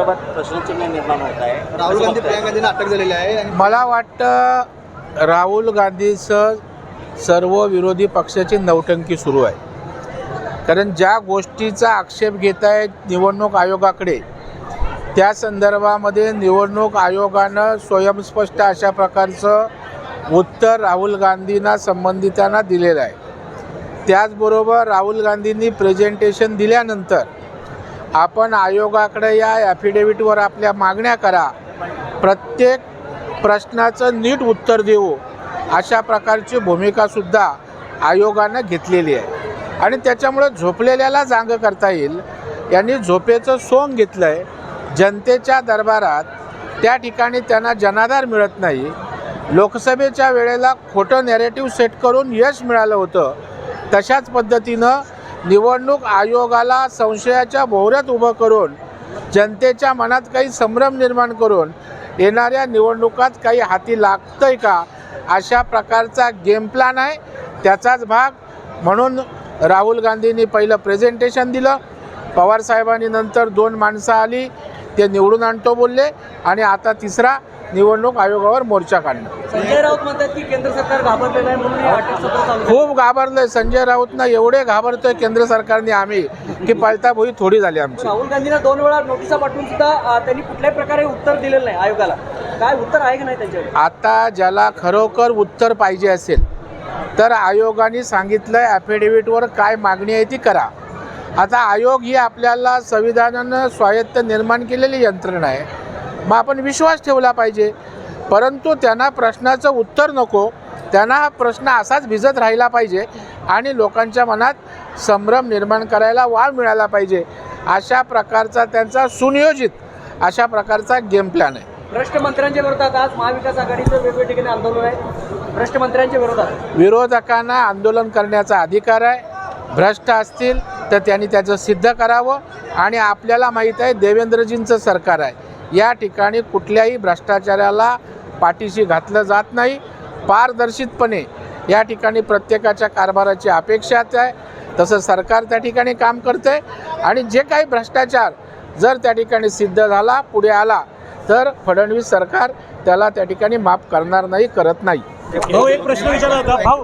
संदर्भात प्रश्नचिन्ह निर्माण होत आहे. राहुल गांधी प्रियांका गांधींना अटक झालेली आहे आणि मला वाटतं राहुल गांधीचं सर्व विरोधी पक्षाची नौटंकी सुरू आहे. कारण ज्या गोष्टीचा आक्षेप घेत आहेत निवडणूक आयोगाकडे त्या संदर्भामध्ये निवडणूक आयोगानं स्वयंस्पष्ट अशा प्रकारचं उत्तर राहुल गांधींना संबंधितांना दिलेलं आहे. त्याचबरोबर राहुल गांधींनी प्रेझेंटेशन दिल्यानंतर आपण आयोगाकडे या ॲफिडेव्हिटवर आपल्या मागण्या करा. प्रत्येक प्रश्नाचं नीट उत्तर देऊ. अशा प्रकारची भूमिकासुद्धा आयोगानं घेतलेली आहे. आणि त्याच्यामुळं झोपलेल्याला जांग करता येईल. यांनी झोपेचं सोंग घेतलं आहे जनतेच्या दरबारात त्या ठिकाणी त्यांना जनाधार मिळत नाही. लोकसभेच्या वेळेला खोटं नॅरेटिव्ह सेट करून यश मिळालं होतं. तशाच पद्धतीनं निवडणूक आयोगाला संशयाच्या भोवऱ्यात उभं करून जनतेच्या मनात काही संभ्रम निर्माण करून येणाऱ्या निवडणुकात काही हाती लागतंय का? अशा प्रकारचा गेम प्लॅन आहे. त्याचाच भाग म्हणून राहुल गांधींनी पहिलं प्रेझेंटेशन दिलं. पवारसाहेबांनी नंतर दोन माणसं आली. ते निवडून आणतो बोलले आणि आता तिसरा निवडणूक आयोगावर मोर्चा काढणं संजय राऊत म्हणतात की केंद्र सरकार घाबरलेलं आहे म्हणून हे अटक सत्र चालू आहे. खूप घाबरलोय. संजय राऊतना एवढे घाबरतोय केंद्र सरकारने आम्ही की पळताभुई थोडी झाली आमची. राहुल गांधींना दोन वेळा नोटिसा पाठवून सुद्धा अ, त्यांनी कुठल्याही प्रकारे उत्तर दिलेलं नाही आयोगाला. काय उत्तर आहे की नाही त्यांच्याकडे? आता ज्याला खरोखर उत्तर पाहिजे असेल तर आयोगाने सांगितलं आहे ॲफिडेव्हिटवर काय मागणी आहे ती करा. आता आयोग ही आपल्याला संविधानानं स्वायत्त निर्माण केलेली यंत्रणा आहे. मग आपण विश्वास ठेवला पाहिजे. परंतु त्यांना प्रश्नाचं उत्तर नको. त्यांना हा प्रश्न असाच भिजत राहिला पाहिजे आणि लोकांच्या मनात संभ्रम निर्माण करायला वाव मिळाला पाहिजे. अशा प्रकारचा त्यांचा सुनियोजित अशा प्रकारचा गेम प्लॅन आहे. भ्रष्ट मंत्र्यांच्या विरोधात आज महाविकास आघाडीचं वेगवेगळ्या ठिकाणी आंदोलन आहे. भ्रष्ट मंत्र्यांच्या विरोधात. विरोधकांना आंदोलन करण्याचा अधिकार आहे. भ्रष्ट असतील तर त्यांनी त्याचं सिद्ध करावं आणि आपल्याला माहीत आहे देवेंद्रजींचं सरकार आहे. या ठिकाणी कुठल्याही भ्रष्टाचाराला पाठीशी घातलं जात नाही. पारदर्शितपणे या ठिकाणी प्रत्येकाच्या कारभाराची अपेक्षा आहे. तसं सरकार त्या ठिकाणी काम करते आणि जे काही भ्रष्टाचार जर त्या ठिकाणी सिद्ध झाला पुढे आला तर फडणवीस सरकार त्याला त्या ठिकाणी माफ करणार नाही करत नाही. एक प्रश्न विचारला होता. भाऊ